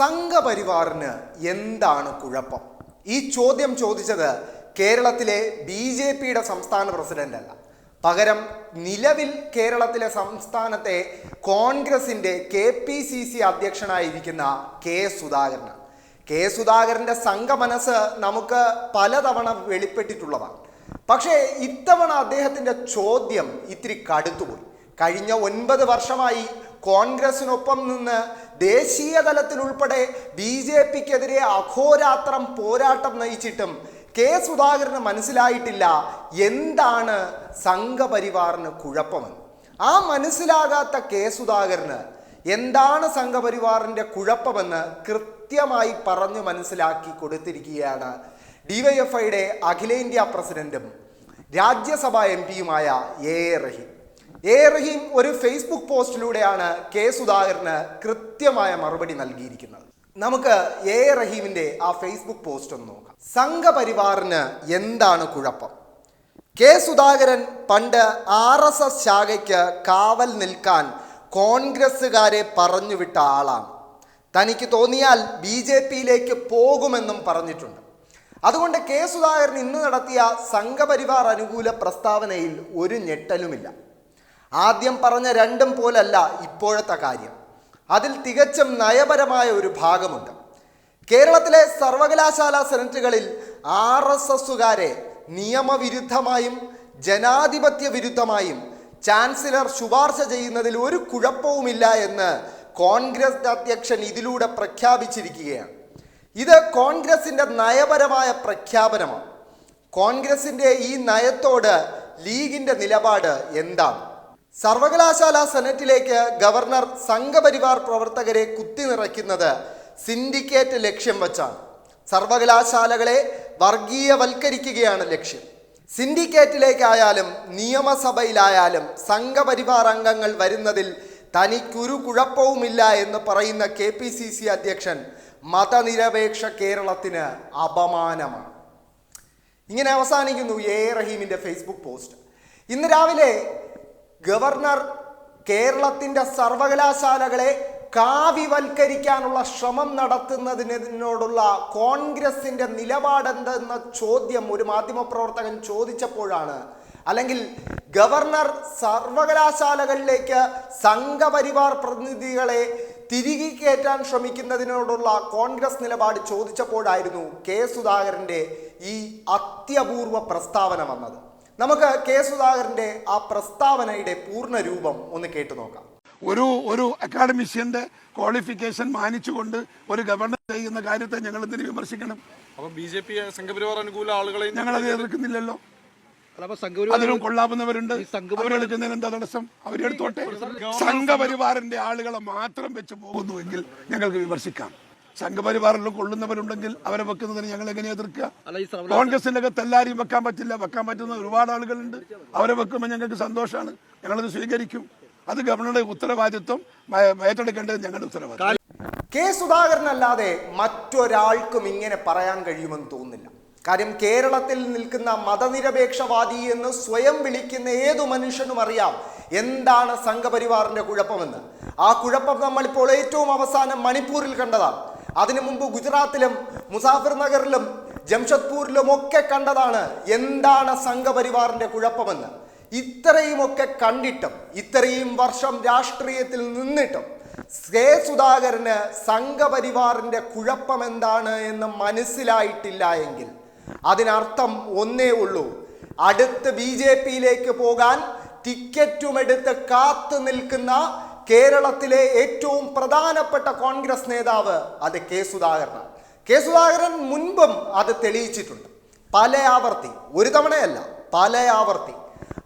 സംഘപരിവാറിന് എന്താണ് കുഴപ്പം? ഈ ചോദ്യം ചോദിച്ചത് കേരളത്തിലെ ബി ജെ പിയുടെ സംസ്ഥാന പ്രസിഡന്റ് അല്ല പകരം നിലവിൽ കേരളത്തിലെ സംസ്ഥാനത്തെ കോൺഗ്രസിന്റെ കെ പി സി സി അധ്യക്ഷനായിരിക്കുന്ന കെ സുധാകരനാണ്. കെ സുധാകരന്റെ സംഘമനസ് നമുക്ക് പലതവണ വെളിപ്പെട്ടിട്ടുള്ളതാണ്. പക്ഷേ ഇത്തവണ അദ്ദേഹത്തിന്റെ ചോദ്യം ഇത്തിരി കടുത്തുപോയി. കഴിഞ്ഞ ഒൻപത് വർഷമായി കോൺഗ്രസിനൊപ്പം നിന്ന് ദേശീയ തലത്തിൽ ഉൾപ്പെടെ ബി ജെ പിക്കെതിരെ അഘോരാത്രം പോരാട്ടം നയിച്ചിട്ടും കെ സുധാകരന് മനസ്സിലായിട്ടില്ല എന്താണ് സംഘപരിവാറിന് കുഴപ്പമെന്ന്. ആ മനസ്സിലാകാത്ത കെ സുധാകരന് എന്താണ് സംഘപരിവാറിന്റെ കുഴപ്പമെന്ന് കൃത്യമായി പറഞ്ഞു മനസ്സിലാക്കി കൊടുത്തിരിക്കുകയാണ് ഡിവൈഎഫ്ഐയുടെ അഖിലേന്ത്യാ പ്രസിഡന്റും രാജ്യസഭാ എം പിയുമായ എ റഹീം. എ റഹീം ഒരു ഫേസ്ബുക്ക് പോസ്റ്റിലൂടെയാണ് കെ സുധാകരന് കൃത്യമായ മറുപടി നൽകിയിരിക്കുന്നത്. നമുക്ക് എ റഹീമിന്റെ ആ ഫേസ്ബുക്ക് പോസ്റ്റ് ഒന്ന് നോക്കാം. സംഘപരിവാറിന് എന്താണ് കുഴപ്പം? കെ സുധാകരൻ പണ്ട് ആർ എസ് എസ് ശാഖയ്ക്ക് കാവൽ നിൽക്കാൻ കോൺഗ്രസ്സുകാരെ പറഞ്ഞുവിട്ട ആളാണ്. തനിക്ക് തോന്നിയാൽ ബി ജെ പിയിലേക്ക് പോകുമെന്നും പറഞ്ഞിട്ടുണ്ട്. അതുകൊണ്ട് കെ സുധാകരൻ ഇന്ന് നടത്തിയ സംഘപരിവാർ അനുകൂല പ്രസ്താവനയിൽ ഒരു ഞെട്ടലുമില്ല. ആദ്യം പറഞ്ഞ രണ്ടും പോലല്ല ഇപ്പോഴത്തെ കാര്യം. അതിൽ തികച്ചും നയപരമായ ഒരു ഭാഗമുണ്ട്. കേരളത്തിലെ സർവകലാശാല സെനറ്റുകളിൽ ആർ എസ് എസുകാരെ നിയമവിരുദ്ധമായും ജനാധിപത്യ വിരുദ്ധമായും ചാൻസലർ ശുപാർശ ചെയ്യുന്നതിൽ ഒരു കുഴപ്പവുമില്ല എന്ന് കോൺഗ്രസ് അധ്യക്ഷൻ ഇതിലൂടെ പ്രഖ്യാപിച്ചിരിക്കുകയാണ്. ഇത് കോൺഗ്രസിന്റെ നയപരമായ പ്രഖ്യാപനമാണ്. കോൺഗ്രസിന്റെ ഈ നയത്തോട് ലീഗിന്റെ നിലപാട് എന്താണ്? സർവകലാശാല സെനറ്റിലേക്ക് ഗവർണർ സംഘപരിവാർ പ്രവർത്തകരെ കുത്തിനിറയ്ക്കുന്നത് സിൻഡിക്കേറ്റ് ലക്ഷ്യം വച്ചാണ്. സർവകലാശാലകളെ വർഗീയവൽക്കരിക്കുകയാണ് ലക്ഷ്യം. സിൻഡിക്കേറ്റിലേക്കായാലും നിയമസഭയിലായാലും സംഘപരിവാർ അംഗങ്ങൾ വരുന്നതിൽ തനിക്കൊരു കുഴപ്പവുമില്ല എന്ന് പറയുന്ന കെ പി സി സി അധ്യക്ഷൻ മതനിരപേക്ഷ കേരളത്തിന് അപമാനമാണ്. ഇങ്ങനെ അവസാനിക്കുന്നു എ റഹീമിന്റെ ഫേസ്ബുക്ക് പോസ്റ്റ്. ഇന്ന് രാവിലെ ഗവർണർ കേരളത്തിന്റെ സർവകലാശാലകളെ കാവിവൽക്കരിക്കാനുള്ള ശ്രമം നടത്തുന്നതിനോടുള്ള കോൺഗ്രസിന്റെ നിലപാടെന്തെന്ന ചോദ്യം ഒരു മാധ്യമപ്രവർത്തകൻ ചോദിച്ചപ്പോഴാണ്. അല്ലെങ്കിൽ ഗവർണർ സർവകലാശാലകളിലേക്ക് സംഘപരിവാർ പ്രതിനിധികളെ തിരികെ കയറ്റാൻ ശ്രമിക്കുന്നതിനോടുള്ള കോൺഗ്രസ് നിലപാട് ചോദിച്ചപ്പോഴായിരുന്നു കെ സുധാകരന്റെ ഈ അത്യപൂർവ പ്രസ്താവന വന്നത്. നമുക്ക് കെ സുധാകരന്റെ ആ പ്രസ്താവനയുടെ പൂർണ രൂപം ഒന്ന് കേട്ടു നോക്കാം. ഒരു ഒരു അക്കാഡമിഷ്യന്റെ ക്വാളിഫിക്കേഷൻ മാനിച്ചുകൊണ്ട് ഒരു ഗവർണർ ചെയ്യുന്ന കാര്യത്തെ ഞങ്ങൾ എന്തിനു വിമർശിക്കണം? അപ്പൊ ബി ജെ പി സംഘപരിവാർ അനുകൂല ആളുകളെ ഞങ്ങൾ അത് എതിർക്കുന്നില്ലല്ലോ. അതിലും കൊള്ളാവുന്നവരുണ്ട്. അവരെടുക്കുന്നതിന് എന്താ തടസ്സം? അവരെടുത്തോട്ടെ സംഘപരിവാറിന്റെ ആളുകളെ മാത്രം വെച്ച് പോകുന്നുവെങ്കിൽ ഞങ്ങൾക്ക് വിമർശിക്കാം. സംഘപരിവാറിലും കൊള്ളുന്നവരുണ്ടെങ്കിൽ അവരെ വെക്കുന്നതിന് ഞങ്ങൾ എങ്ങനെ എതിർക്കുക? കോൺഗ്രസിന്റെ അകത്ത് എല്ലാവരെയും വെക്കാൻ പറ്റില്ല. വെക്കാൻ പറ്റുന്ന ഒരുപാട് ആളുകളുണ്ട്. അവരെ വെക്കുമ്പോൾ ഞങ്ങൾക്ക് സന്തോഷമാണ് ഞങ്ങളത് സ്വീകരിക്കും. അത് ഗവർണറുടെ ഉത്തരവാദിത്വം. ഏറ്റെടുക്കേണ്ടത് ഞങ്ങളുടെ ഉത്തരവാദിത്വം. കെ സുധാകരൻ അല്ലാതെ മറ്റൊരാൾക്കും ഇങ്ങനെ പറയാൻ കഴിയുമെന്ന് തോന്നുന്നില്ല. കാര്യം കേരളത്തിൽ നിൽക്കുന്ന മതനിരപേക്ഷവാദി എന്ന് സ്വയം വിളിക്കുന്ന ഏതു മനുഷ്യനും അറിയാം എന്താണ് സംഘപരിവാറിന്റെ കുഴപ്പമെന്ന്. ആ കുഴപ്പം നമ്മളിപ്പോൾ ഏറ്റവും അവസാനം മണിപ്പൂരിൽ കണ്ടതാണ്. അതിനു മുമ്പ് ഗുജറാത്തിലും മുസാഫിർ നഗറിലും ജംഷഡ്പൂരിലും ഒക്കെ കണ്ടതാണ് എന്താണ് സംഘപരിവാറിന്റെ കുഴപ്പമെന്ന്. ഇത്രയുമൊക്കെ കണ്ടിട്ടും ഇത്രയും വർഷം രാഷ്ട്രീയത്തിൽ നിന്നിട്ടും കെ സുധാകരന് സംഘപരിവാറിന്റെ കുഴപ്പം എന്താണ് എന്ന് മനസ്സിലായിട്ടില്ല എങ്കിൽ അതിനർത്ഥം ഒന്നേ ഉള്ളൂ. അടുത്ത് ബി ജെ പിയിലേക്ക് പോകാൻ ടിക്കറ്റുമെടുത്ത് കാത്തു നിൽക്കുന്ന കേരളത്തിലെ ഏറ്റവും പ്രധാനപ്പെട്ട കോൺഗ്രസ് നേതാവ് അത് കെ സുധാകരനാണ്. കെ സുധാകരൻ മുൻപും അത് തെളിയിച്ചിട്ടുണ്ട്. പല ആവർത്തി ഒരു തവണയല്ല പല ആവർത്തി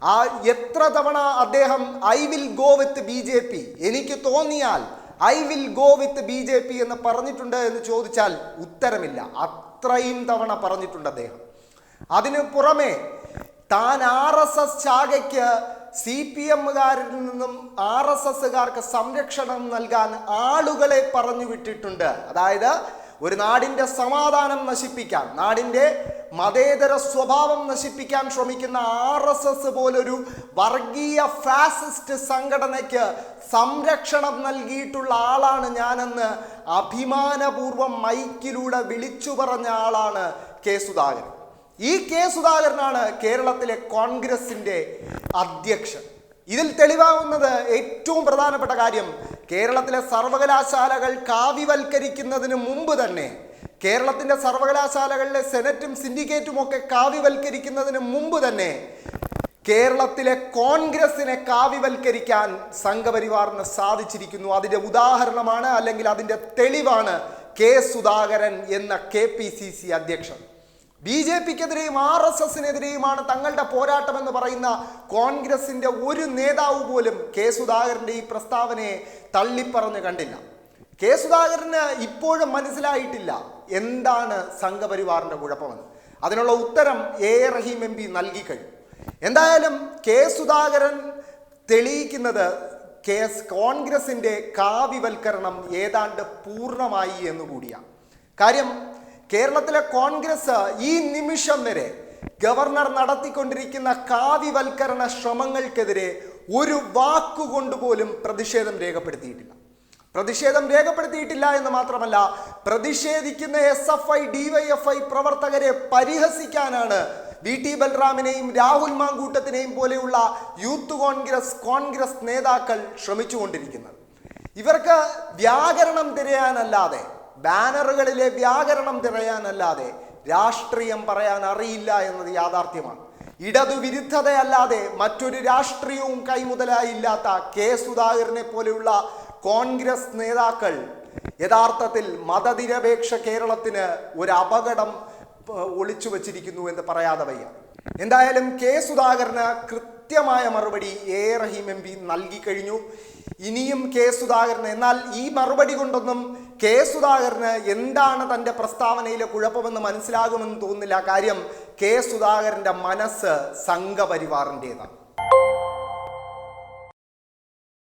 ആ എത്ര തവണ അദ്ദേഹം I will go with B J P? എനിക്ക് തോന്നിയാൽ I will go with B J P എന്ന് പറഞ്ഞിട്ടുണ്ട് എന്ന് ചോദിച്ചാൽ ഉത്തരമില്ല. അത്രയും തവണ പറഞ്ഞിട്ടുണ്ട് അദ്ദേഹം. അതിനു പുറമെ താൻ ആർ എസ് എസ് ശാഖയ്ക്ക് സി പി എമ്മുകാരിൽ നിന്നും ആർ എസ് എസ്സുകാർക്ക് സംരക്ഷണം നൽകാൻ ആളുകളെ പറഞ്ഞു വിട്ടിട്ടുണ്ട്. അതായത് ഒരു നാടിന്റെ സമാധാനം നശിപ്പിക്കാൻ നാടിന്റെ മതേതര സ്വഭാവം നശിപ്പിക്കാൻ ശ്രമിക്കുന്ന ആർ എസ് എസ് പോലൊരു വർഗീയ ഫാസിസ്റ്റ് സംഘടനയ്ക്ക് സംരക്ഷണം നൽകിയിട്ടുള്ള ആളാണ് ഞാനെന്ന് അഭിമാനപൂർവം മൈക്കിലൂടെ വിളിച്ചു പറഞ്ഞ ആളാണ് കെ സുധാകരൻ. ഈ കെ സുധാകരനാണ് കേരളത്തിലെ കോൺഗ്രസിന്റെ അധ്യക്ഷൻ. ഇതിൽ തെളിവാകുന്നത് ഏറ്റവും പ്രധാനപ്പെട്ട കാര്യം കേരളത്തിലെ സർവകലാശാലകൾ കാവ്യവൽക്കരിക്കുന്നതിന് മുമ്പ് തന്നെ കേരളത്തിന്റെ സർവകലാശാലകളിലെ സെനറ്റും സിൻഡിക്കേറ്റും ഒക്കെ കാവ്യവൽക്കരിക്കുന്നതിന് മുമ്പ് തന്നെ കേരളത്തിലെ കോൺഗ്രസിനെ കാവ്യവൽക്കരിക്കാൻ സംഘപരിവാറിന് സാധിച്ചിരിക്കുന്നു. അതിന്റെ ഉദാഹരണമാണ് അല്ലെങ്കിൽ അതിന്റെ തെളിവാണ് കെ സുധാകരൻ എന്ന കെ പി സി സി അധ്യക്ഷൻ. ബി ജെ പിക്കെതിരെയും ആർ എസ് എസിനെതിരെയുമാണ് തങ്ങളുടെ പോരാട്ടം എന്ന് പറയുന്ന കോൺഗ്രസിന്റെ ഒരു നേതാവ് പോലും കെ സുധാകരന്റെ ഈ പ്രസ്താവനയെ തള്ളിപ്പറഞ്ഞ് കണ്ടില്ല. കെ സുധാകരന് ഇപ്പോഴും മനസ്സിലായിട്ടില്ല എന്താണ് സംഘപരിവാറിന്റെ കുഴപ്പമെന്ന്. അതിനുള്ള ഉത്തരം എ റഹീം എം പി നൽകി കഴിഞ്ഞു. എന്തായാലും കെ സുധാകരൻ തെളിയിക്കുന്നത് കേസ് കോൺഗ്രസിന്റെ കാവ്യവൽക്കരണം ഏതാണ്ട് പൂർണമായി എന്നുകൂടിയാണ് കാര്യം കേരളത്തിലെ കോൺഗ്രസ് ഈ നിമിഷം വരെ ഗവർണർ നടത്തിക്കൊണ്ടിരിക്കുന്ന കാവ്യവൽക്കരണ ശ്രമങ്ങൾക്കെതിരെ ഒരു വാക്കുകൊണ്ടുപോലും പ്രതിഷേധം രേഖപ്പെടുത്തിയിട്ടില്ല. പ്രതിഷേധം രേഖപ്പെടുത്തിയിട്ടില്ല എന്ന് മാത്രമല്ല പ്രതിഷേധിക്കുന്ന എസ് എഫ് ഐ ഡിവൈഎഫ്ഐ പ്രവർത്തകരെ പരിഹസിക്കാനാണ് വി ടി ബൽറാമിനെയും രാഹുൽ മാങ്കൂട്ടത്തിനെയും പോലെയുള്ള യൂത്ത് കോൺഗ്രസ് കോൺഗ്രസ് നേതാക്കൾ ശ്രമിച്ചുകൊണ്ടിരിക്കുന്നത്. ഇവർക്ക് വ്യാകരണം തിരയാനല്ലാതെ ബാനറുകളിലെ വ്യാകരണം തിരയാനല്ലാതെ രാഷ്ട്രീയം പറയാൻ അറിയില്ല എന്നത് യാഥാർത്ഥ്യമാണ്. ഇടതുവിരുദ്ധതയല്ലാതെ മറ്റൊരു രാഷ്ട്രീയവും കൈമുതലായില്ലാത്ത കെ സുധാകരനെ പോലെയുള്ള കോൺഗ്രസ് നേതാക്കൾ യഥാർത്ഥത്തിൽ മതനിരപേക്ഷ കേരളത്തിന് ഒരു അപകടം ഒളിച്ചു വച്ചിരിക്കുന്നു എന്ന് പറയാതെ വയ്യ. എന്തായാലും കെ സുധാകരന് കൃത്യമായ മറുപടി എ റഹീം എം പി നൽകി കഴിഞ്ഞു. ഇനിയും കെ സുധാകരൻ എന്നാൽ ഈ മറുപടി കൊണ്ടൊന്നും കെ സുധാകരന് എന്താണ് തന്റെ പ്രസ്താവനയിലെ കുഴപ്പമെന്ന് മനസ്സിലാകുമെന്ന് തോന്നുന്നില്ല. കാര്യം കെ സുധാകരന്റെ മനസ്സ് സംഘപരിവാറിന്റെതാണ്.